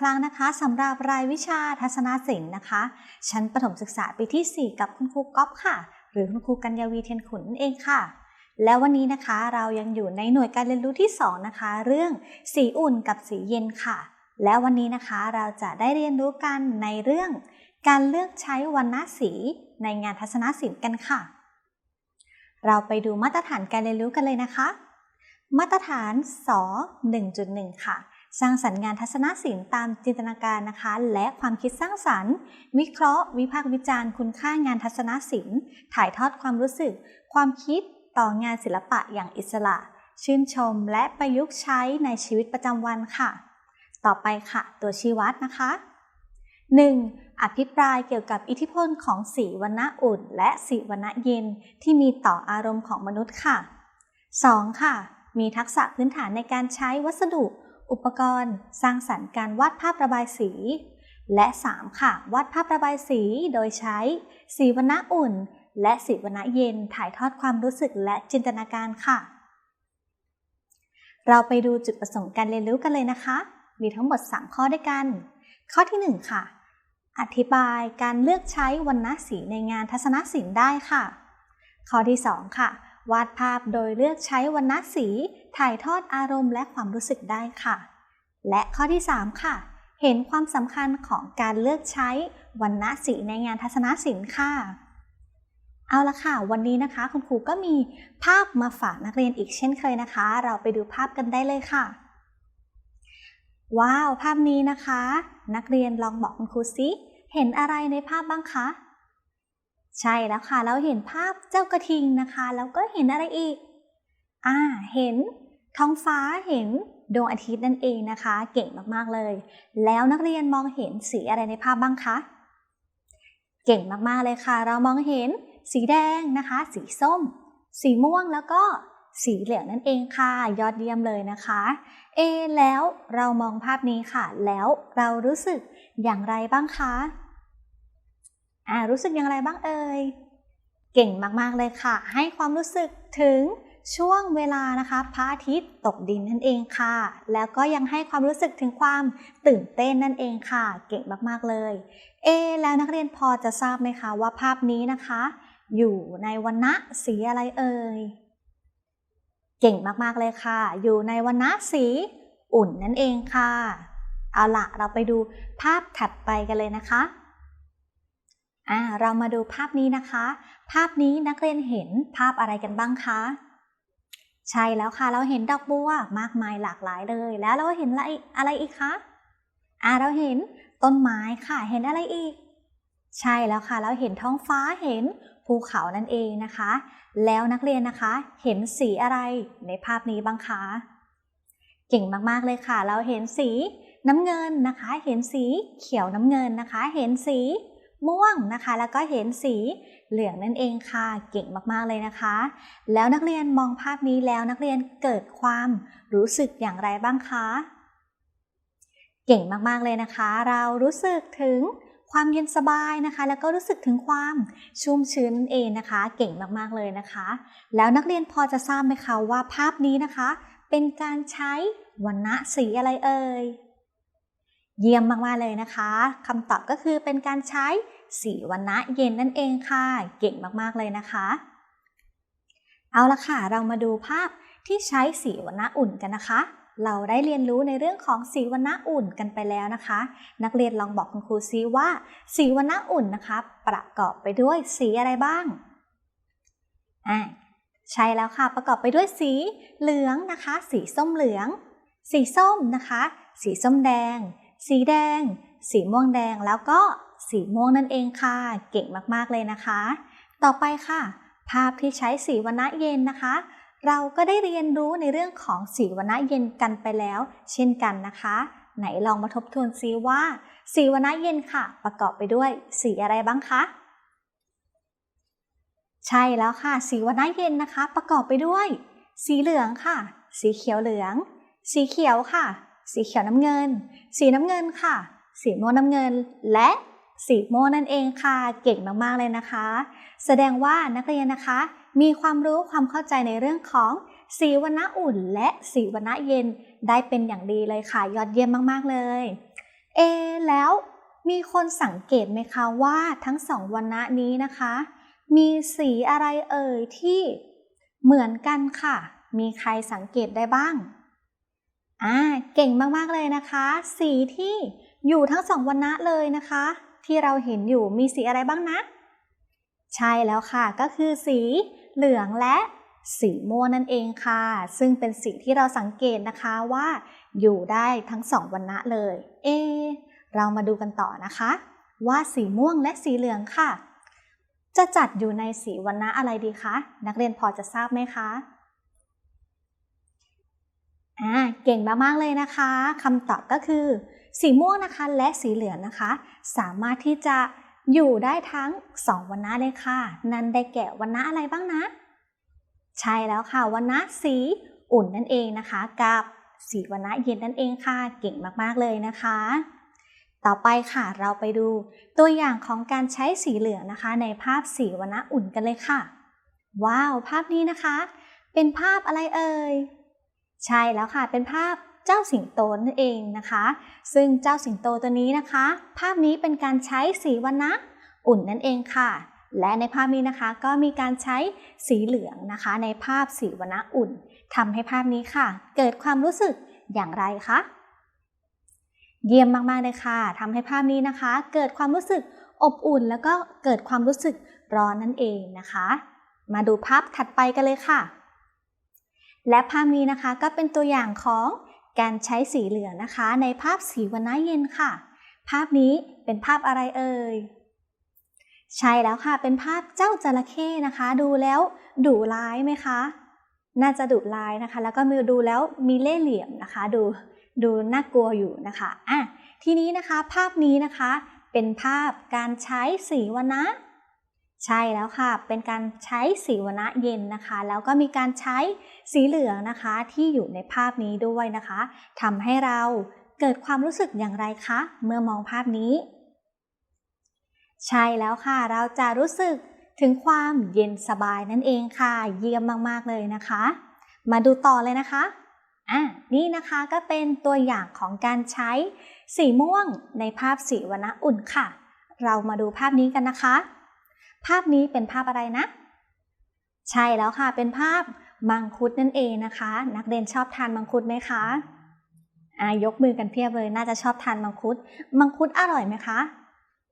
ครั้งนะคะสำหรับรายวิชาทัศนศิลป์นะคะ ชั้นประถมศึกษาปีที่ 4 กับคุณครูก๊อฟค่ะ หรือคุณครูกัญญาวีเทียนขุนนั่นเองค่ะ แล้ววันนี้นะคะเรายังอยู่ในหน่วยการเรียนรู้ที่ 2 นะคะ เรื่องสีอุ่นกับสีเย็นค่ะ แล้ววันนี้นะคะเราจะได้เรียนรู้กันในเรื่อง การเลือกใช้วรรณสีในงานทัศนศิลป์กันค่ะ เราไปดูมาตรฐานการเรียนรู้กันเลยนะคะ มาตรฐานส1.1 ค่ะ สร้างสรรค์งานทัศนศิลป์ตามจินตนาการนะคะ และความคิดสร้างสรรค์ วิเคราะห์ วิพากษ์วิจารณ์ คุณค่างานทัศนศิลป์ ถ่ายทอดความรู้สึก ความคิดต่องานศิลปะอย่างอิสระ ชื่นชม และประยุกต์ใช้ในชีวิตประจำวันค่ะ ต่อไปค่ะ ตัวชี้วัดนะคะ 1. อภิปรายเกี่ยวกับอิทธิพลของสีวรรณะอุ่น และสีวรรณะเย็น ที่มีต่ออารมณ์ของมนุษย์ค่ะ 2. ค่ะ มีทักษะพื้นฐานในการใช้วัสดุ อุปกรณ์ สร้างสรรค์การวาดภาพระบายสี และ 3. ค่ะ วาดภาพระบายสีโดยใช้ สีวรรณะอุ่น และสีวรรณะเย็นถ่ายทอดความรู้สึกและจินตนาการค่ะ เราไปดูจุดประสงค์การเรียนรู้กันเลยนะคะ มีทั้งหมด 3 ข้อด้วยกัน ข้อที่ 1 ค่ะ อธิบายการเลือกใช้วรรณสีในงานทัศนศิลป์ได้ค่ะ ข้อที่ 2 ค่ะวาดภาพโดยเลือกใช้วรรณสี ถ่ายทอดอารมณ์และความรู้สึกได้ค่ะ และข้อที่ 3 ค่ะ เห็นความสำคัญของการเลือกใช้วรรณสีในงานทัศนศิลป์ค่ะ เอาละค่ะ วันนี้นะคะ คุณครูก็มีภาพมาฝากนักเรียนอีกเช่นเคยนะคะ เราไปดูภาพกันได้เลยค่ะ ว้าว ภาพนี้นะคะ นักเรียนลองบอกคุณครูซิเห็นอะไรในภาพบ้างคะใช่แล้วค่ะ เราเห็นภาพเจ้ากระทิงนะคะ แล้วก็เห็นอะไรอีก อ่า เห็นท้องฟ้า เห็น ดวงอาทิตย์นั่นเองนะคะ เก่งมากๆเลย แล้วนักเรียนมองเห็นสีอะไรในภาพบ้างคะ เก่งมากๆเลยค่ะ เรามองเห็นสีแดงนะคะ สีส้ม สีม่วงแล้วก็สีเหลืองนั่นเองค่ะ ยอดเยี่ยมเลยนะคะ เอ แล้วเรามองภาพนี้ค่ะ แล้วเรารู้สึกอย่างไรบ้างคะ อ่า รู้สึกอย่างไรบ้างเอ่ย เก่งมากๆเลยค่ะ ให้ความรู้สึกถึง ช่วงเวลานะคะพระอาทิตย์ตกดินนั่นเองค่ะ แล้วก็ยังให้ความรู้สึกถึงความตื่นเต้นนั่นเองค่ะ เก่งมากๆเลย เอ แล้วนักเรียนพอจะทราบไหมคะว่าภาพนี้นะคะ อยู่ในวรรณะสีอะไรเอ่ยเก่งมากๆเลยค่ะ อยู่ในวรรณะสีอุ่นนั่นเองค่ะ เอาละเราไปดูภาพถัดไปกันเลยนะคะอ่าเรามาดูภาพนี้นะคะ ภาพนี้นักเรียนเห็นภาพอะไรกันบ้างคะ ใช่แล้วค่ะ เราเห็นดอกบัวมากมายหลากหลายเลย แล้วเราเห็นอะไรอะไรอีกคะอ่าเราเห็นต้นไม้ค่ะ เห็นอะไรอีก ใช่แล้วค่ะ เราเห็นท้องฟ้าเห็นภูเขานั่นเองนะคะ แล้วนักเรียนนะคะ เห็นสีอะไรในภาพนี้บ้างคะเก่งมากๆเลยค่ะ เราเห็นสีน้ำเงินนะคะ เห็นสีเขียวน้ำเงินนะคะ เห็นสีม่วงนะคะ แล้วก็เห็นสี เหลืองนั่นเองค่ะ เก่งมากๆเลยนะคะ แล้วนักเรียนมองภาพนี้แล้วนักเรียนเกิดความรู้สึกอย่างไรบ้างคะ เก่งมากๆเลยนะคะ เรารู้สึกถึงความเย็นสบายนะคะ แล้วก็รู้สึกถึงความชุ่มชื้นเองนะคะ เก่งมากๆเลยนะคะ แล้วนักเรียนพอจะทราบไหมคะว่าภาพนี้นะคะ เป็นการใช้วรรณะสีอะไรเอ่ยเยี่ยมมากๆเลยนะคะคำตอบก็คือเป็นการใช้ สีวรรณะเย็นนั่นเองค่ะ เก่งมากๆเลยนะคะ เอาละค่ะ เรามาดูภาพที่ใช้สีวรรณะอุ่นกันนะคะ เราได้เรียนรู้ในเรื่องของสีวรรณะอุ่นกันไปแล้วนะคะ นักเรียนลองบอกคุณครูซิว่า สีวรรณะอุ่นนะคะ ประกอบไปด้วยสีอะไรบ้างอ่าใช่แล้วค่ะ ประกอบไปด้วยสีเหลืองนะคะ สีส้มเหลือง สีส้มนะคะ สีส้มแดง สีแดง สีม่วงแดงแล้วก็ สีม่วงนั่นเองค่ะ เก่งมากๆเลยนะคะ ต่อไปค่ะ ภาพที่ใช้สีวรรณะเย็นนะคะ เราก็ได้เรียนรู้ในเรื่องของสีวรรณะเย็นกันไปแล้ว เช่นกันนะคะ ไหนลองมาทบทวนซิว่า สีวรรณะเย็นค่ะ ประกอบไปด้วย สีอะไรบ้างคะใช่แล้วค่ะ สีวรรณะเย็นนะคะ ประกอบไปด้วย สีเหลืองค่ะ สีเขียวเหลือง สีเขียวค่ะ สีเขียวน้ำเงิน สีน้ำเงินค่ะ สีม่วงน้ำเงินและ สีม่วงนั่นเองค่ะ เก่งมากๆเลยนะคะ แสดงว่านักเรียนนะคะ มีความรู้ความเข้าใจในเรื่องของสีวรรณะอุ่น และสีวรรณะเย็นได้เป็นอย่างดีเลยค่ะ ยอดเยี่ยมมากๆเลย เอ แล้วมีคนสังเกตไหมคะว่าทั้งสองวรรณะนี้นะคะ มีสีอะไรเอ่ยที่เหมือนกันค่ะ มีใครสังเกตได้บ้างอ่าเก่งมากๆเลยนะคะ สีที่อยู่ทั้งสองวรรณะเลยนะคะ ที่เราเห็นอยู่มีสีอะไรบ้างนะ ใช่แล้วค่ะ ก็คือสีเหลืองและสีม่วงนั่นเองค่ะ ซึ่งเป็นสีที่เราสังเกตนะคะว่า อยู่ได้ทั้งสองวรรณะเลย เอ เรามาดูกันต่อนะคะ ว่าสีม่วงและสีเหลืองค่ะ จะจัดอยู่ในสีวรรณะอะไรดีคะ นักเรียนพอจะทราบไหมคะอ่าเก่งมากๆเลยนะคะคำตอบก็คือ สีม่วงนะคะและสีเหลืองนะคะ สามารถที่จะอยู่ได้ทั้งสองวรรณะเลยค่ะ นั่นได้แก่วรรณะอะไรบ้างนะ ใช่แล้วค่ะวรรณะสีอุ่นนั่นเองนะคะ กับสีวรรณะเย็นนั่นเองค่ะ เก่งมากๆเลยนะคะ ต่อไปค่ะเราไปดูตัวอย่างของการใช้สีเหลืองนะคะ ในภาพสีวรรณะอุ่นกันเลยค่ะ ว้าว ภาพนี้นะคะ เป็นภาพอะไรเอ่ย ใช่แล้วค่ะเป็นภาพ เจ้าสิงโตนั่นเองนะคะ ซึ่งเจ้าสิงโตตัวนี้นะคะ ภาพนี้เป็นการใช้สีวรรณะอุ่นนั่นเองค่ะ และในภาพนี้นะคะก็มีการใช้สีเหลืองนะคะ ในภาพสีวรรณะอุ่นทำให้ภาพนี้ค่ะ เกิดความรู้สึกอย่างไรคะเยี่ยมมากๆเลยค่ะทำให้ภาพนี้นะคะ เกิดความรู้สึกอบอุ่น แล้วก็เกิดความรู้สึกร้อนนั่นเองนะคะ มาดูภาพถัดไปกันเลยค่ะ และภาพนี้นะคะก็เป็นตัวอย่างของ การใช้สีเหลืองนะคะ ในภาพสีวรรณะเย็นค่ะ ภาพนี้เป็นภาพอะไรเอ่ย ใช่แล้วค่ะ เป็นภาพเจ้าจระเข้นะคะ ดูแล้วดุร้ายไหมคะ น่าจะดุร้ายนะคะ แล้วก็มีดูแล้วมีเล่ห์เหลี่ยมนะคะ ดูดูน่ากลัวอยู่นะคะอะทีนี้นะคะภาพนี้นะคะ เป็นภาพการใช้สีวรรณะ ใช่แล้วค่ะ เป็นการใช้สีวรรณะเย็นนะคะ แล้วก็มีการใช้สีเหลืองนะคะที่อยู่ในภาพนี้ด้วยนะคะ ทำให้เราเกิดความรู้สึกอย่างไรคะ เมื่อมองภาพนี้ ใช่แล้วค่ะ เราจะรู้สึกถึงความเย็นสบายนั่นเองค่ะ เยี่ยมมาก ๆ เลยนะคะ มาดูต่อเลยนะคะอะนี่นะคะก็เป็นตัวอย่างของการใช้สีม่วงในภาพสีวรรณะอุ่นค่ะ เรามาดูภาพนี้กันนะคะ ภาพนี้เป็นภาพอะไรนะ ใช่แล้วค่ะ เป็นภาพมังคุดนั่นเองนะคะ นักเรียนชอบทานมังคุดไหมคะอ่ายกมือกันเพียบเลย น่าจะชอบทานมังคุด มังคุดอร่อยไหมคะ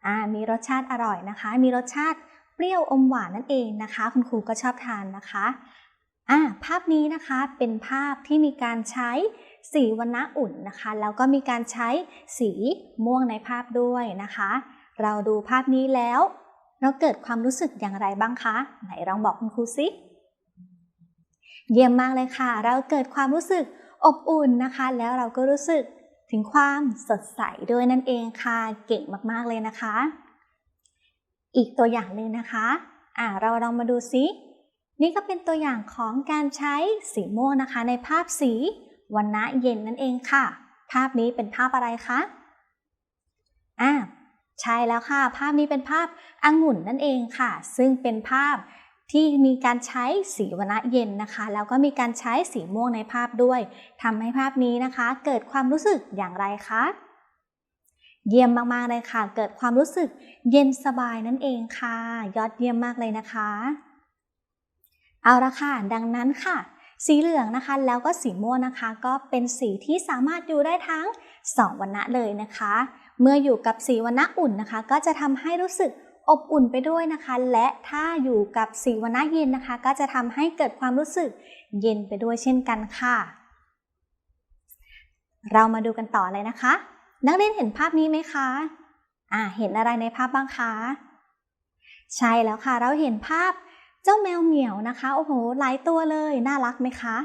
อ่ามีรสชาติอร่อยนะคะ มีรสชาติเปรี้ยวอมหวานนั่นเองนะคะ คุณครูก็ชอบทานนะคะอ่าภาพนี้นะคะเป็นภาพที่มีการใช้สีวรรณะอุ่นนะคะ แล้วก็มีการใช้สีม่วงในภาพด้วยนะคะ เราดูภาพนี้แล้ว เราเกิดความรู้สึกอย่างไรบ้างคะ ไหนลองบอกคุณครูสิ เยี่ยมมากเลยค่ะ เราเกิดความรู้สึกอบอุ่นนะคะ แล้วเราก็รู้สึกถึงความสดใสด้วยนั่นเองค่ะ เก่งมากๆเลยนะคะ อีกตัวอย่างหนึ่งนะคะ อ่า เราลองมาดูซินี่ก็เป็นตัวอย่างของการใช้สีม่วงนะคะ ในภาพสีวันณะเย็นนั่นเองค่ะ ภาพนี้เป็นภาพอะไรคะ อ่า ใช่แล้วค่ะ ภาพนี้เป็นภาพองุ่นนั่นเองค่ะ ซึ่งเป็นภาพที่มีการใช้สีวรรณะเย็นนะคะ แล้วก็มีการใช้สีม่วงในภาพด้วยทำให้ภาพนี้นะคะ เกิดความรู้สึกอย่างไรคะเยี่ยมมากๆเลยค่ะ เกิดความรู้สึกเย็นสบายนั่นเองค่ะ ยอดเยี่ยมมากเลยนะคะ เอาละค่ะ ดังนั้นค่ะ สีเหลืองนะคะ แล้วก็สีม่วงนะคะ ก็เป็นสีที่สามารถอยู่ได้ทั้ง 2วรรณะเลยนะคะ เมื่ออยู่กับสีวรรณะอุ่นนะคะ ก็จะทำให้รู้สึกอบอุ่นไปด้วยนะคะ และถ้าอยู่กับสีวรรณะเย็นนะคะ ก็จะทำให้เกิดความรู้สึกเย็นไปด้วยเช่นกันค่ะ เรามาดูกันต่อเลยนะคะ นักเรียนเห็นภาพนี้ไหมคะอ่าเห็นอะไรในภาพบ้างคะใช่แล้วค่ะ เราเห็นภาพเจ้าแมวเหมียวนะคะโอ้โหหลายตัวเลย น่ารักไหมคะ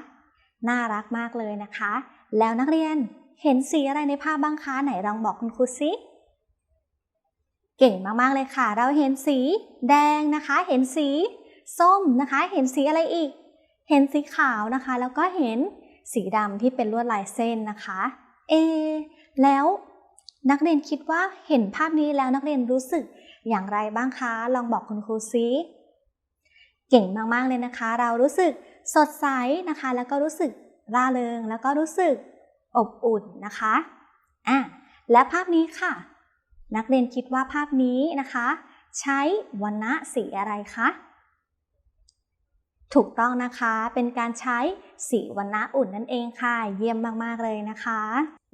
น่ารักมากเลยนะคะ แล้วนักเรียน เห็นสีอะไรในภาพบ้างคะไหนลองบอกคุณครูซิเก่งมากๆเลยค่ะ เราเห็นสีแดงนะคะ เห็นสีส้มนะคะ เห็นสีอะไรอีก เห็นสีขาวนะคะ แล้วก็เห็นสีดำที่เป็นลวดลายเส้นนะคะ เอ แล้วนักเรียนคิดว่าเห็นภาพนี้แล้วนักเรียนรู้สึกอย่างไรบ้างคะ ลองบอกคุณครูซิเเก่งมากๆเลยนะคะ เรารู้สึกสดใสนะคะ แล้วก็รู้สึกร่าเริง แล้วก็รู้สึก อบอุ่นนะคะอะและภาพนี้ค่ะ นักเรียนคิดว่าภาพนี้นะคะ ใช้วรรณะสีอะไรคะถูกต้องนะคะเป็นการใช้สีวรรณะอุ่นนั่นเองค่ะ เยี่ยมมากๆเลยนะคะ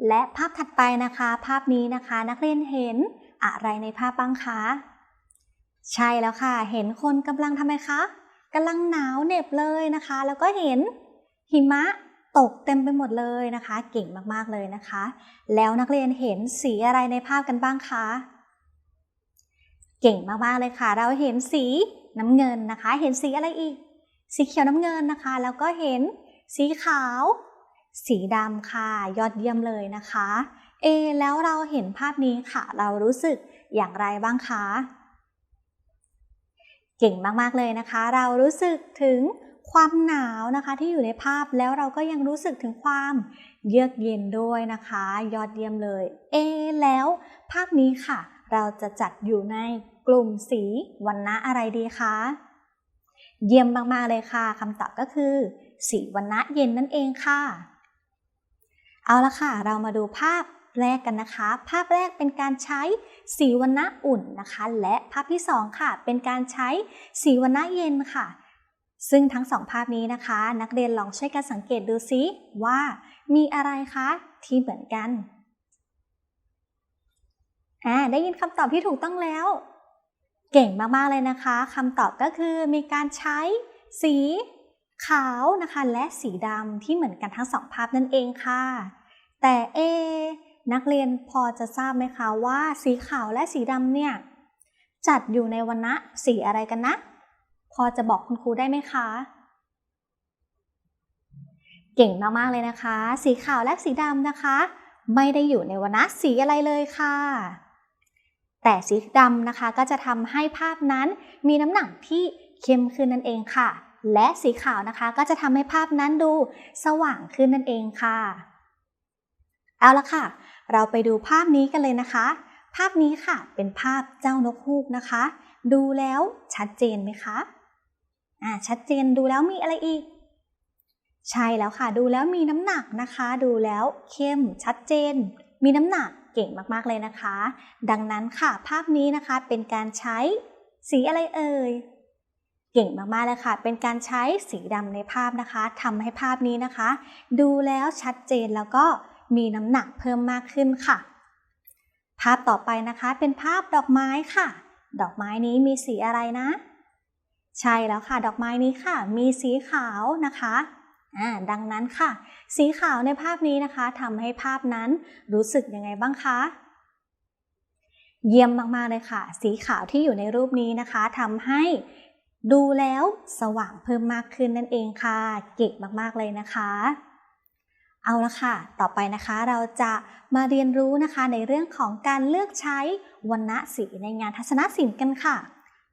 และภาพถัดไปนะคะ ภาพนี้นะคะ นักเรียนเห็นอะไรในภาพบ้างคะใช่แล้วค่ะ เห็นคนกำลังทำไมคะกำลังหนาวเหน็บเลยนะคะ แล้วก็เห็นหิมะ ตกเต็มไปหมดเลยนะคะ เก่งมากๆเลยนะคะ แล้วนักเรียนเห็นสีอะไรในภาพกันบ้างคะ เก่งมากๆเลยค่ะ เราเห็นสีน้ำเงินนะคะ เห็นสีอะไรอีก สีเขียวน้ำเงินนะคะ แล้วก็เห็นสีขาว สีดำค่ะ ยอดเยี่ยมเลยนะคะ เอ แล้วเราเห็นภาพนี้ค่ะ เรารู้สึกอย่างไรบ้างคะ เก่งมากๆเลยนะคะ เรารู้สึกถึง ความหนาวนะคะที่อยู่ในภาพแล้วเราก็ยังรู้สึกถึงความเยือกเย็นด้วยนะคะ ยอดเยี่ยมเลย เอ แล้วภาพนี้ค่ะ เราจะจัดอยู่ในกลุ่มสีวันณะอะไรดีคะเยี่ยมมากๆเลยค่ะคำตอบก็คือ สีวันณะเย็นนั่นเองค่ะ เอาละค่ะ เรามาดูภาพแรกกันนะคะ ภาพแรกเป็นการใช้สีวันณะอุ่นนะคะ และภาพที่สองค่ะ เป็นการใช้สีวันณะเย็นค่ะ ซึ่งทั้งสองภาพนี้นะคะ นักเรียนลองช่วยกันสังเกตดูซิว่ามีอะไรคะที่เหมือนกันอ่าได้ยินคำตอบที่ถูกต้องแล้ว เก่งมากๆเลยนะคะคำตอบก็คือมีการใช้สีขาวนะคะและสีดำที่เหมือนกันทั้งสองภาพนั่นเองค่ะ แต่เอ นักเรียนพอจะทราบไหมคะว่า สีขาวและสีดำเนี่ย จัดอยู่ในวรรณะสีอะไรกันนะ อจะบอกคุณครูได้ไหมคะ เก่งมากๆเลยนะคะ สีขาวและสีดำนะคะ ไม่ได้อยู่ในวรรณะสีอะไรเลยค่ะ แต่สีดำนะคะก็จะทำให้ภาพนั้นมีน้ำหนักที่เข้มขึ้นนั่นเองค่ะ และสีขาวนะคะก็จะทำให้ภาพนั้นดูสว่างขึ้นนั่นเองค่ะ เอาละค่ะ เราไปดูภาพนี้กันเลยนะคะ ภาพนี้ค่ะเป็นภาพเจ้านกฮูกนะคะ ดูแล้วชัดเจนไหมคะ อ่าชัดเจนดูแล้วมีอะไรอีก ใช่แล้วค่ะ ดูแล้วมีน้ำหนักนะคะ ดูแล้วเข้มชัดเจน มีน้ำหนักเก่งมากๆเลยนะคะ ดังนั้นค่ะภาพนี้นะคะเป็นการใช้สีอะไรเอ่ยเก่งมากๆเลยค่ะ เป็นการใช้สีดำในภาพนะคะทำให้ภาพนี้นะคะ ดูแล้วชัดเจนแล้วก็มีน้ำหนักเพิ่มมากขึ้นค่ะ ภาพต่อไปนะคะเป็นภาพดอกไม้ค่ะ ดอกไม้นี้มีสีอะไรนะ ใช่แล้วค่ะ ดอกไม้นี้ค่ะ มีสีขาวนะคะดังนั้นค่ะ สีขาวในภาพนี้นะคะทำให้ภาพนั้นรู้สึกยังไงบ้างคะเยี่ยมมากๆเลยค่ะ สีขาวที่อยู่ในรูปนี้นะคะทำให้ดูแล้วสว่างเพิ่มมากขึ้นนั่นเองค่ะ เก่งมากๆเลยนะคะ เอาละค่ะ ต่อไปนะคะเราจะมาเรียนรู้นะคะในเรื่องของการเลือกใช้วรรณสีในงานทัศนศิลป์กันค่ะ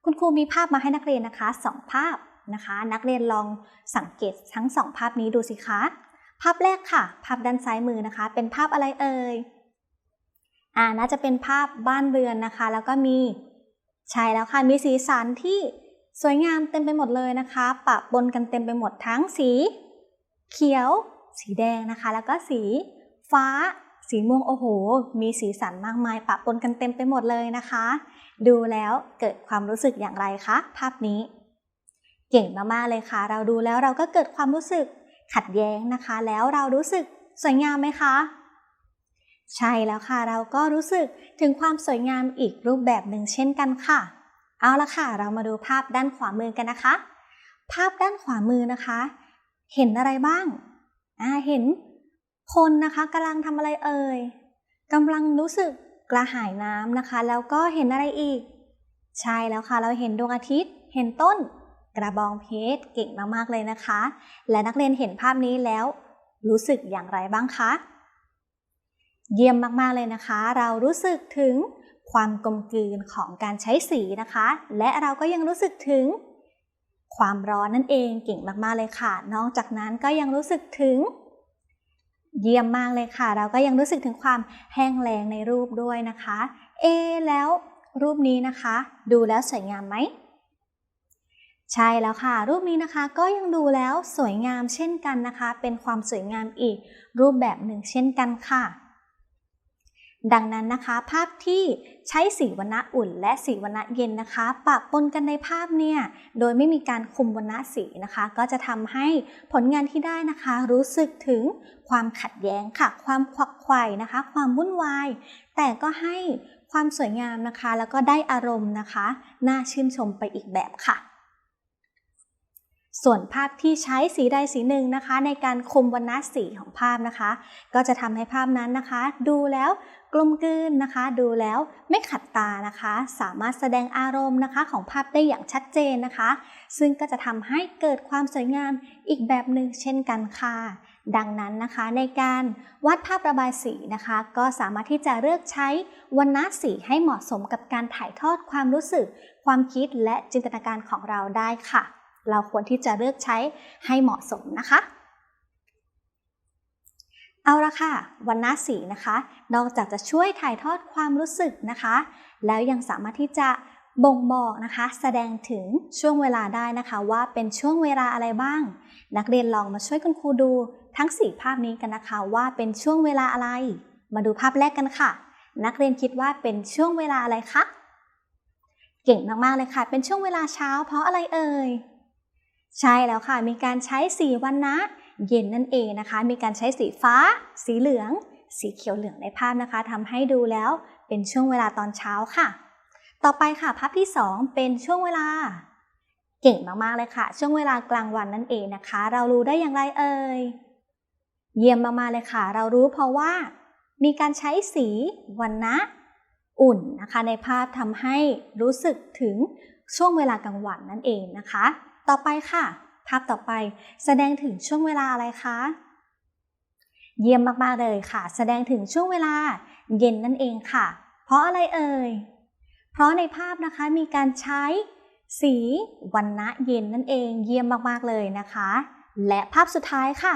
คุณครูมีภาพมาให้นักเรียนนะคะสองภาพนะคะ นักเรียนลองสังเกตทั้งสองภาพนี้ดูสิคะ ภาพแรกค่ะ ภาพด้านซ้ายมือนะคะ เป็นภาพอะไรเอ่ยอ่าน่าจะเป็นภาพบ้านเรือนนะคะ แล้วก็มีใช่แล้วค่ะ มีสีสันที่สวยงามเต็มไปหมดเลยนะคะ ปะปนกันเต็มไปหมดทั้งสี เขียว สีแดงนะคะ แล้วก็สีฟ้า สีม่วงโอ้โห มีสีสันมากมาย ปะปนกันเต็มไปหมดเลยนะคะ ดูแล้วเกิดความรู้สึกอย่างไรคะ ภาพนี้ เก่งมากๆเลยค่ะ เราดูแล้วเราก็เกิดความรู้สึกขัดแย้งนะคะ แล้วเรารู้สึกสวยงามไหมคะ ใช่แล้วค่ะ เราก็รู้สึกถึงความสวยงามอีกรูปแบบหนึ่งเช่นกันค่ะ เอาละค่ะ เรามาดูภาพด้านขวามือกันนะคะ ภาพด้านขวามือนะคะ เห็นอะไรบ้าง อ่า เห็นคนนะคะกำลังทำอะไรเอ่ยกำลังรู้สึก กระหายน้ำนะคะ แล้วก็เห็นอะไรอีก ใช่แล้วค่ะ เราเห็นดวงอาทิตย์ เห็นต้น กระบองเพชรเก่งมากๆเลยนะคะ และนักเรียนเห็นภาพนี้แล้ว รู้สึกอย่างไรบ้างคะ เยี่ยมมากๆเลยนะคะ เรารู้สึกถึงความกลมกลืนของการใช้สีนะคะ และเราก็ยังรู้สึกถึงความร้อนนั่นเองเก่งมากๆเลยค่ะ นอกจากนั้นก็ยังรู้สึกถึง เยี่ยมมากเลยค่ะ เราก็ยังรู้สึกถึงความแห้งแล้งในรูปด้วยนะคะ เอ แล้วรูปนี้นะคะ ดูแล้วสวยงามไหม ใช่แล้วค่ะ รูปนี้นะคะก็ยังดูแล้วสวยงามเช่นกันนะคะ เป็นความสวยงามอีกรูปแบบหนึ่งเช่นกันค่ะ ดังนั้นนะคะภาพที่ใช้สีวรรณะอุ่นและสีวรรณะเย็นนะคะปะปนกันในภาพเนี่ยโดยไม่มีการคุมวรรณะสีนะคะ ก็จะทำให้ผลงานที่ได้นะคะ รู้สึกถึงความขัดแย้งค่ะ ความขวักไขว่นะคะ ความวุ่นวาย แต่ก็ให้ความสวยงามนะคะ แล้วก็ได้อารมณ์นะคะ น่าชื่นชมไปอีกแบบค่ะ ส่วนภาพที่ใช้สีใดสีหนึ่งนะคะ ในการคุมวรรณะสีของภาพนะคะ ก็จะทำให้ภาพนั้นนะคะ ดูแล้วกลมกลืนนะคะ ดูแล้วไม่ขัดตานะคะ สามารถแสดงอารมณ์นะคะ ของภาพได้อย่างชัดเจนนะคะ ซึ่งก็จะทำให้เกิดความสวยงามอีกแบบหนึ่งเช่นกันค่ะ ดังนั้นนะคะในการวาดภาพระบายสีนะคะ ก็สามารถที่จะเลือกใช้วรรณะสีให้เหมาะสมกับการถ่ายทอดความรู้สึก ความคิดและจินตนาการของเราได้ค่ะ เราควรที่จะเลือกใช้ให้เหมาะสมนะคะ เอาละค่ะวรรณะสีนะคะ นอกจากจะช่วยถ่ายทอดความรู้สึกนะคะ แล้วยังสามารถที่จะบ่งบอกนะคะ แสดงถึงช่วงเวลาได้นะคะว่าเป็นช่วงเวลาอะไรบ้าง นักเรียนลองมาช่วยคุณครูดูทั้ง 4 ภาพนี้กันนะคะว่าเป็นช่วงเวลาอะไร มาดูภาพแรกกันค่ะ นักเรียนคิดว่าเป็นช่วงเวลาอะไรคะเก่งมากๆเลยค่ะ เป็นช่วงเวลาเช้าเพราะอะไรเอ่ย ใช่แล้วค่ะ มีการใช้สีวันนะเย็นนั่นเองนะคะ มีการใช้สีฟ้า สีเหลือง สีเขียวเหลืองในภาพนะคะทำให้ดูแล้วเป็นช่วงเวลาตอนเช้าค่ะ ต่อไปค่ะภาพที่ 2 เป็นช่วงเวลา เก่งมากๆเลยค่ะ ช่วงเวลากลางวันนั่นเองนะคะ เรารู้ได้อย่างไรเอ่ย เยี่ยมมากๆเลยค่ะ เรารู้เพราะว่า มีการใช้สีวันนะอุ่นนะคะ ในภาพทำให้รู้สึกถึงช่วงเวลากลางวันนั่นเองนะคะ ต่อไปค่ะ ภาพต่อไปแสดงถึงช่วงเวลาอะไรคะ เยี่ยมมากๆเลยค่ะ แสดงถึงช่วงเวลาเย็นนั่นเองค่ะ เพราะอะไรเอ่ย เพราะในภาพนะคะมีการใช้สีวันนะเย็นนั่นเองเยี่ยมมากๆเลยนะคะ และภาพสุดท้ายค่ะ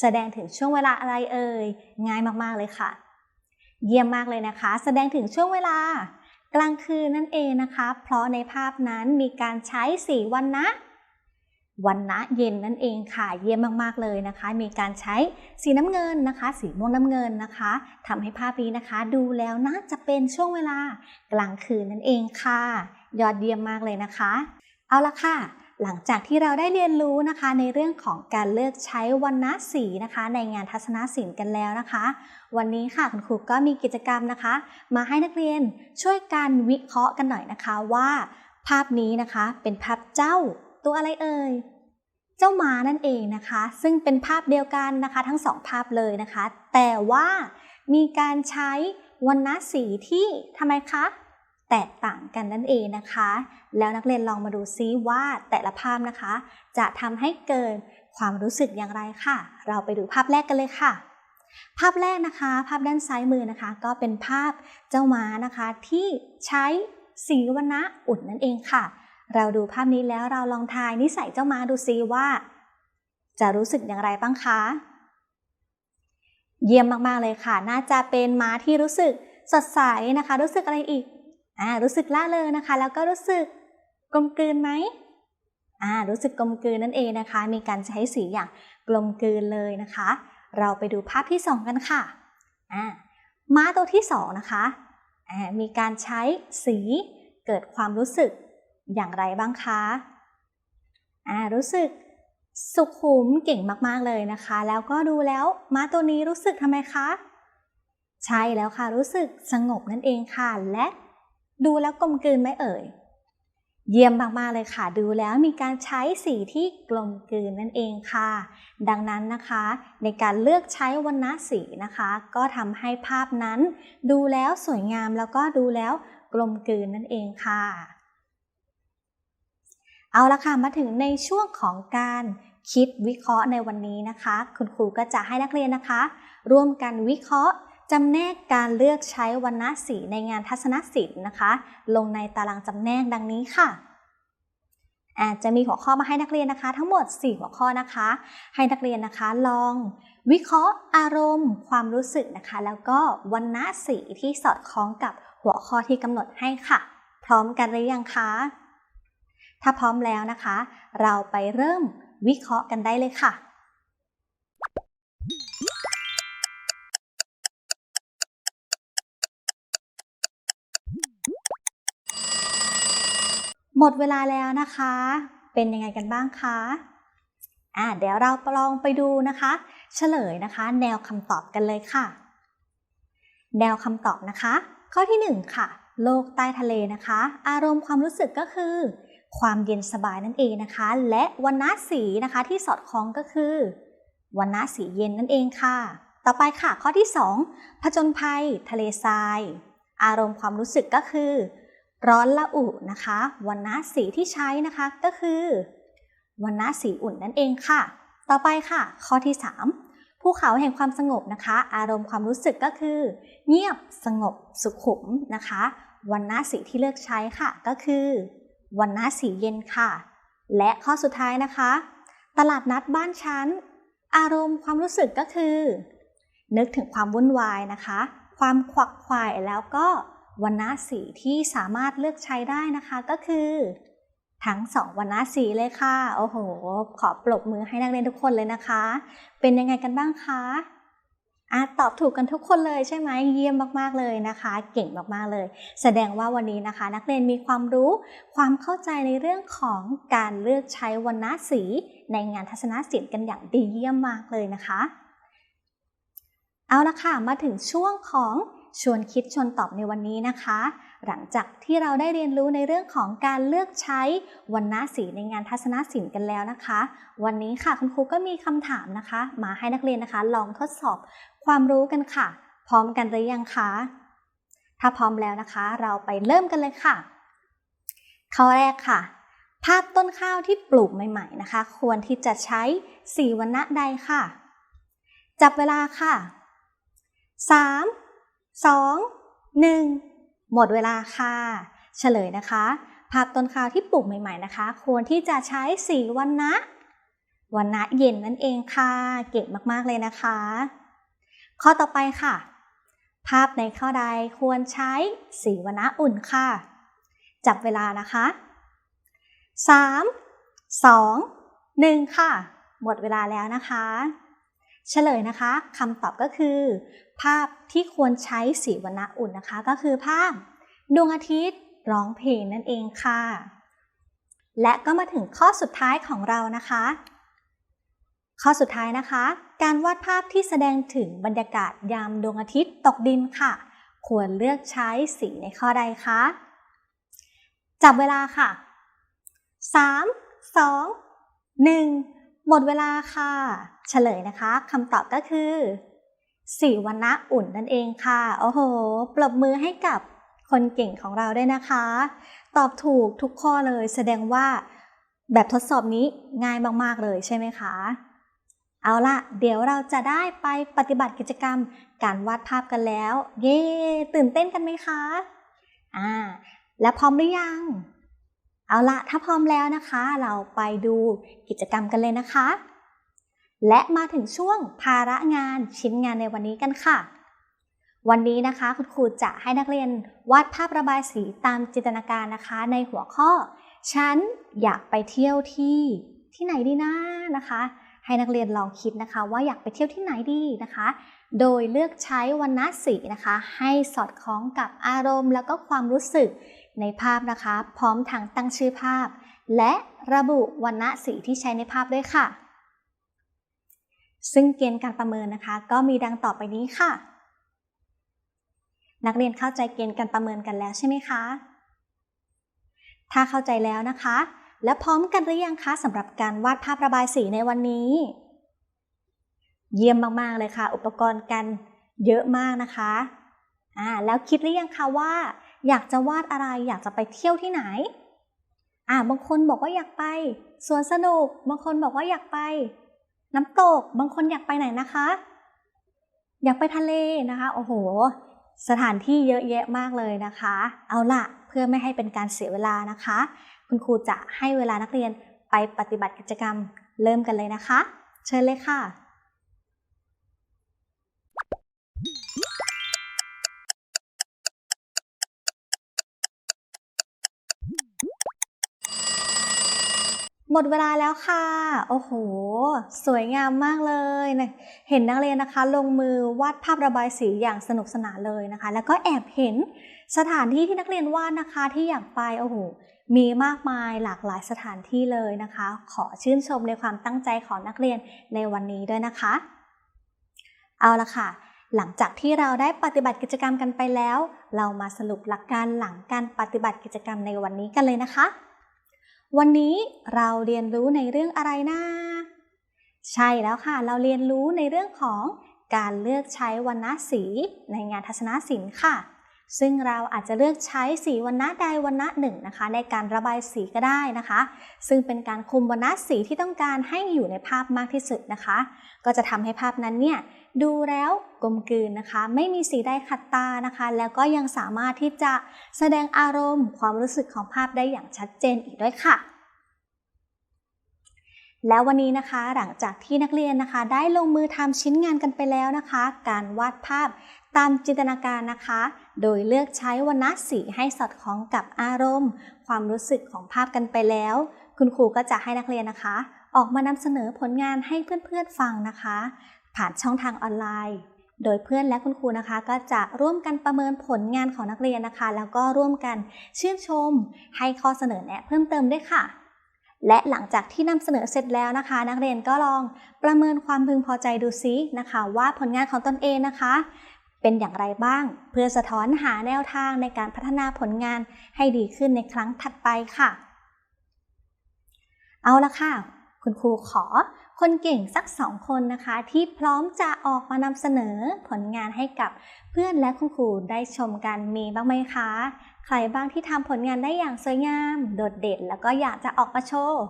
แสดงถึงช่วงเวลาอะไรเอ่ย ง่ายมากๆเลยค่ะ เยี่ยมมากเลยนะคะ แสดงถึงช่วงเวลา กลางคืนนั่นเองนะคะ เพราะในภาพนั้นมีการใช้สีวันนะ วันนะเย็นนั่นเองค่ะ เยี่ยมมากๆเลยนะคะ มีการใช้สีน้ำเงินนะคะ สีม่วงน้ำเงินนะคะทำให้ภาพนี้นะคะ ดูแล้วน่าจะเป็นช่วงเวลากลางคืนนั่นเองค่ะ ยอดเยี่ยมมากเลยนะคะ เอาละค่ะ หลังจากที่เราได้เรียนรู้นะคะ ในเรื่องของการเลือกใช้วรรณะสีนะคะ ในงานทัศนศิลป์กันแล้วนะคะ วันนี้ค่ะคุณครูก็มีกิจกรรมนะคะ มาให้นักเรียนช่วยกันวิเคราะห์กันหน่อยนะคะว่า ภาพนี้นะคะเป็นภาพเจ้า ตัวอะไรเอ่ยเจ้าหมานั่นเองนะคะ ซึ่งเป็นภาพเดียวกันนะคะ ทั้งสองภาพเลยนะคะ แต่ว่ามีการใช้วรรณะสีที่ทำไมคะ แตกต่างกันนั่นเองนะคะ แล้วนักเรียนลองมาดูซิว่าแต่ละภาพนะคะ จะทำให้เกิดความรู้สึกอย่างไรค่ะ เราไปดูภาพแรกกันเลยค่ะ ภาพแรกนะคะ ภาพด้านซ้ายมือนะคะ ก็เป็นภาพเจ้าม้านะคะที่ใช้สีวรรณะอุ่นนั่นเองค่ะ เราดูภาพนี้แล้วเราลองทายนิสัยเจ้าม้าดูซิว่า จะรู้สึกอย่างไรบ้างคะ เยี่ยมมากๆเลยค่ะ น่าจะเป็นม้าที่รู้สึกสดใสนะคะ รู้สึกอะไรอีกอ่ารู้สึกล่าเริงนะคะ แล้วก็รู้สึกกลมกลืนไหมอ่ารู้สึกกลมกลืนนั่นเองนะคะ มีการใช้สีอย่างกลมกลืนเลยนะคะ เราไปดูภาพที่สองกันค่ะอ่าม้าตัวที่สองนะคะอ่ามีการใช้สีเกิดความรู้สึก อย่างไรบ้างคะอ่ารู้สึกสุขุมเก่งมากๆเลยนะคะ แล้วก็ดูแล้วม้าตัวนี้รู้สึกทำไมคะ ใช่แล้วค่ะ รู้สึกสงบนั่นเองค่ะ และดูแล้วกลมกลืนไหมเอ่ย เยี่ยมมากๆเลยค่ะ ดูแล้วมีการใช้สีที่กลมกลืนนั่นเองค่ะ ดังนั้นนะคะ ในการเลือกใช้วรรณะสีนะคะ ก็ทำให้ภาพนั้น ดูแล้วสวยงามแล้วก็ดูแล้วกลมกลืนนั่นเองค่ะ เอาละค่ะมาถึงในช่วงของการคิดวิเคราะห์ในวันนี้นะคะ คุณครูก็จะให้นักเรียนนะคะ ร่วมกันวิเคราะห์จำแนกการเลือกใช้วรรณสีในงานทัศนศิลป์นะคะ ลงในตารางจำแนกดังนี้ค่ะอาจจะมีหัวข้อมาให้นักเรียนนะคะ ทั้งหมด 4 หัวข้อนะคะ ให้นักเรียนนะคะลอง วิเคราะห์อารมณ์ ความรู้สึกนะคะ แล้วก็วรรณสีที่สอดคล้องกับหัวข้อที่กำหนดให้ค่ะ พร้อมกันหรือยังคะ ถ้าพร้อมแล้วนะคะ เราไปเริ่มวิเคราะห์กันได้เลยค่ะ หมดเวลาแล้วนะคะ เป็นยังไงกันบ้างคะอ่าเดี๋ยวเราลองไปดูนะคะ เฉลยนะคะ แนวคำตอบกันเลยค่ะ แนวคำตอบนะคะ ข้อที่ 1 ค่ะ โลกใต้ทะเลนะคะ อารมณ์ความรู้สึกก็คือ ความเย็นสบายนั่นเองนะคะ และวันณะสีนะคะที่สอดคล้องก็คือวันณะสีเย็นนั่นเองค่ะ ต่อไปค่ะข้อที่ 2 ผจญภัย ทะเลทราย อารมณ์ความรู้สึกก็คือ ร้อนละอุนะคะวันณะสีที่ใช้นะคะก็คือวันณะสีอุ่นนั่นเองค่ะ ต่อไปค่ะ ข้อที่ 3 ภูเขาแห่งความสงบนะคะ อารมณ์ความรู้สึกก็คือ เงียบสงบสุขุมนะคะวันณะสีที่เลือกใช้ค่ะก็คือ วันณะสีเย็นค่ะ และข้อสุดท้ายนะคะ ตลาดนัดบ้านชั้น อารมณ์ความรู้สึกก็คือ นึกถึงความวุ่นวายนะคะ ความขวักไขว่แล้วก็วันณะสีที่สามารถเลือกใช้ได้นะคะก็คือ ทั้งสองวันณะสีเลยค่ะ โอ้โห ขอปรบมือให้นักเรียนทุกคนเลยนะคะ เป็นยังไงกันบ้างคะ อะตอบถูกกันทุกคนเลยใช่ไหมเยี่ยมมากๆเลยนะคะ เก่งมากๆเลย แสดงว่าวันนี้นะคะ นักเรียนมีความรู้ความเข้าใจในเรื่องของการเลือกใช้วันณสีในงานทัศนศิลป์กันอย่างดีเยี่ยมมากเลยนะคะ เอาละค่ะมาถึงช่วงของชวนคิดชวนตอบในวันนี้นะคะ หลังจากที่เราได้เรียนรู้ในเรื่องของการเลือกใช้วันณสีในงานทัศนศิลป์กันแล้วนะคะ วันนี้ค่ะคุณครูก็มีคำถามนะคะ มาให้นักเรียนนะคะ ลองทดสอบ ความรู้กันค่ะ พร้อมกันหรือยังคะ ถ้าพร้อมแล้วนะคะ เราไปเริ่มกันเลยค่ะ ข้อแรกค่ะ ภาพต้นข้าวที่ปลูกใหม่ ๆนะคะ ควรที่จะใช้สีวันณะใดค่ะ จับเวลาค่ะ 3 2 1 หมดเวลาค่ะ เฉลยนะคะ ภาพต้นข้าวที่ปลูกใหม่ ๆนะคะ ควรที่จะใช้สีวันนะวันนะเย็นนั่นเองค่ะ เก่งมาก ๆ เลยนะคะ ข้อต่อไปค่ะ ภาพในข้อใดควรใช้สีวนะอุ่นค่ะ จับเวลานะคะ 3 2 1 ค่ะ หมดเวลาแล้วนะคะ เฉลยนะคะคำตอบก็คือ ภาพที่ควรใช้สีวรรณะอุ่นนะคะ ก็คือภาพดวงอาทิตย์ร้องเพลงนั่นเองค่ะ และก็มาถึงข้อสุดท้ายของเรานะคะ ข้อสุดท้ายนะคะ การวาดภาพที่แสดงถึงบรรยากาศยามดวงอาทิตย์ตกดินค่ะ ควรเลือกใช้สีในข้อใดคะ จับเวลาค่ะ 3 2 1 หมดเวลาค่ะ เฉลยนะคะคำตอบก็คือ สีวันณะอุ่นนั่นเองค่ะ โอ้โห ปรบมือให้กับคนเก่งของเราด้วยนะคะ ตอบถูกทุกข้อเลยแสดงว่าแบบทดสอบนี้ง่ายมาก ๆ เลยใช่ไหมคะ เอาละเดี๋ยวเราจะได้ไปปฏิบัติกิจกรรมการวาดภาพกันแล้ว เย้ตื่นเต้นกันไหมคะอ่าและพร้อมหรือยัง เอาละถ้าพร้อมแล้วนะคะ เราไปดูกิจกรรมกันเลยนะคะ และมาถึงช่วงภาระงานชิ้นงานในวันนี้กันค่ะ วันนี้นะคะคุณครูจะให้นักเรียนวาดภาพระบายสีตามจินตนาการนะคะ ในหัวข้อ ฉันอยากไปเที่ยวที่ที่ไหนดีนะนะคะ ให้นักเรียนลองคิดนะคะว่าอยากไปเที่ยวที่ไหนดีนะคะ โดยเลือกใช้วันณะสีนะคะ ให้สอดคล้องกับอารมณ์ แล้วก็ความรู้สึกในภาพนะคะ พร้อมทั้งตั้งชื่อภาพ และระบุวันณะสีที่ใช้ในภาพด้วยค่ะ ซึ่งเกณฑ์การประเมินนะคะ ก็มีดังต่อไปนี้ค่ะ นักเรียนเข้าใจเกณฑ์การประเมินกันแล้วใช่ไหมคะ ถ้าเข้าใจแล้วนะคะ และพร้อมกันหรือยังคะสำหรับการวาดภาพระบายสีในวันนี้ เยี่ยมมาก ๆ เลยค่ะ อุปกรณ์กันเยอะมากนะคะอ่าแล้วคิดหรือยังคะว่า อยากจะวาดอะไรอยากจะไปเที่ยวที่ไหนอ่าบางคนบอกว่าอยากไปสวนสนุก บางคนบอกว่าอยากไป น้ำตก บางคนอยากไปไหนนะคะ อยากไปทะเลนะคะ โอ้โห สถานที่เยอะแยะมากเลยนะคะ เอาล่ะ เพื่อไม่ให้เป็นการเสียเวลานะคะ คุณครูจะให้เวลานักเรียนไปปฏิบัติกิจกรรมเริ่มกันเลยนะคะ เชิญเลยค่ะหมดเวลาแล้วค่ะ โอ้โห สวยงามมากเลยนะเห็นนักเรียนนะคะ ลงมือวาดภาพระบายสีอย่างสนุกสนานเลยนะคะ แล้วก็แอบเห็นสถานที่ที่นักเรียนวาดนะคะที่อยากไป โอ้โห มีมากมายหลากหลายสถานที่เลยนะคะ ขอชื่นชมในความตั้งใจของนักเรียนในวันนี้ด้วยนะคะ เอาละค่ะ หลังจากที่เราได้ปฏิบัติกิจกรรมกันไปแล้ว เรามาสรุปหลักการหลังการปฏิบัติกิจกรรมในวันนี้กันเลยนะคะ วันนี้เราเรียนรู้ในเรื่องอะไรนะใช่แล้วค่ะ เราเรียนรู้ในเรื่องของการเลือกใช้วรรณสีในงานทัศนศิลป์ค่ะ ซึ่งเราอาจจะเลือกใช้สีวรรณะใดวรรณะหนึ่งนะคะ ในการระบายสีก็ได้นะคะ ซึ่งเป็นการคุมวรรณะสีที่ต้องการให้อยู่ในภาพมากที่สุดนะคะ ก็จะทำให้ภาพนั้นเนี่ยดูแล้วกลมกลืนนะคะ ไม่มีสีใดขัดตานะคะ แล้วก็ยังสามารถที่จะแสดงอารมณ์ ความรู้สึกของภาพได้อย่างชัดเจนอีกด้วยค่ะแล้ววันนี้นะคะหลังจากที่นักเรียนนะคะ ได้ลงมือทำชิ้นงานกันไปแล้วนะคะ การวาดภาพ ตามจินตนาการนะคะ โดยเลือกใช้วรรณสีให้สอดคล้องกับอารมณ์ ความรู้สึกของภาพกันไปแล้ว คุณครูก็จะให้นักเรียนนะคะ ออกมานำเสนอผลงานให้เพื่อนๆฟังนะคะ ผ่านช่องทางออนไลน์ โดยเพื่อนและคุณครูนะคะ ก็จะร่วมกันประเมินผลงานของนักเรียนนะคะ แล้วก็ร่วมกันชื่นชม ให้ข้อเสนอแนะเพิ่มเติมด้วยค่ะและหลังจากที่นำเสนอเสร็จแล้วนะคะ นักเรียนก็ลองประเมินความพึงพอใจดูซินะคะ ว่าผลงานของตนเองนะคะ เป็นอย่างไรบ้าง เพื่อสะท้อนหาแนวทางในการพัฒนาผลงานให้ดีขึ้นในครั้งถัดไปค่ะ เอาละค่ะ คุณครูขอคนเก่งสักสองคนนะคะ ที่พร้อมจะออกมานำเสนอผลงานให้กับเพื่อนและคุณครูได้ชมกันมีบ้างไหมคะ ใครบ้างที่ทำผลงานได้อย่างสวยงาม โดดเด่นแล้วก็อยากจะออกมาโชว์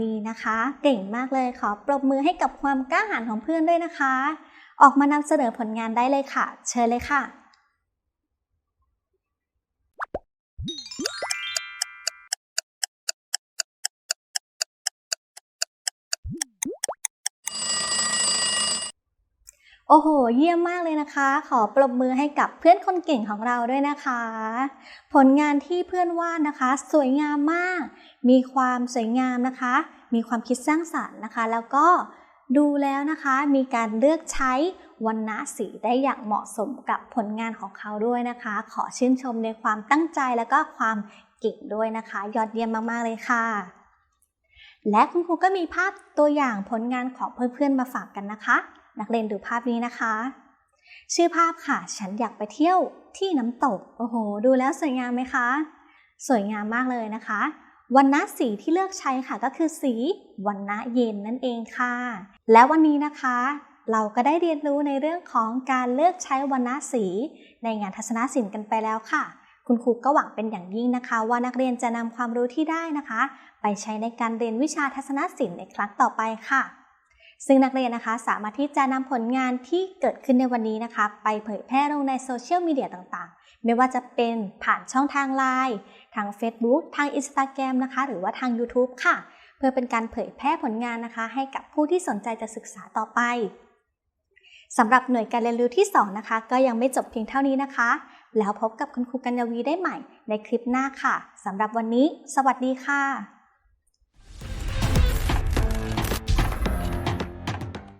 มีนะคะ เก่งมากเลยขอปรบมือให้กับความกล้าหาญของเพื่อนด้วยนะคะ ออกมานำเสนอผลงานได้เลยค่ะ เชิญเลยค่ะโอ้โห เยี่ยมมากเลยนะคะ ขอปรบมือให้กับเพื่อนคนเก่งของเราด้วยนะคะ ผลงานที่เพื่อนวาดนะคะ สวยงามมาก มีความสวยงามนะคะ มีความคิดสร้างสรรค์นะคะ แล้วก็ ดูแล้วนะคะมีการเลือกใช้วรรณสีได้อย่างเหมาะสมกับผลงานของเขาด้วยนะคะ ขอชื่นชมในความตั้งใจแล้วก็ความเก่งด้วยนะคะ ยอดเยี่ยมมากๆเลยค่ะ และคุณครูก็มีภาพตัวอย่างผลงานของเพื่อนๆมาฝากกันนะคะ นักเรียนดูภาพนี้นะคะ ชื่อภาพค่ะ ฉันอยากไปเที่ยวที่น้ำตก โอ้โห ดูแล้วสวยงามไหมคะ สวยงามมากเลยนะคะวรรณสีที่เลือกใช้ค่ะก็คือสีวรรณเย็นนั่นเองค่ะ และวันนี้นะคะ เราก็ได้เรียนรู้ในเรื่องของการเลือกใช้วรรณสี ในงานทัศนศิลป์กันไปแล้วค่ะ คุณครูก็หวังเป็นอย่างยิ่งนะคะ ว่านักเรียนจะนำความรู้ที่ได้นะคะ ไปใช้ในการเรียนวิชาทัศนศิลป์ในครั้งต่อไปค่ะ ซึ่งนักเรียนนะคะสามารถที่จะนำผลงานที่เกิดขึ้นในวันนี้นะคะ ไปเผยแพร่ลงในโซเชียลมีเดียต่างๆ ไม่ว่าจะเป็นผ่านช่องทางไลน์ทาง Facebook ทาง Instagram นะคะ หรือว่าทาง YouTube ค่ะ เพื่อเป็นการเผยแพร่ผลงานนะคะ ให้กับผู้ที่สนใจจะศึกษาต่อไปสำหรับหน่วยการเรียนรู้ที่ 2 นะคะ ก็ยังไม่จบเพียงเท่านี้นะคะ แล้วพบกับคุณครูกัญญวีได้ใหม่ในคลิปหน้าค่ะสำหรับวันนี้ สวัสดีค่ะ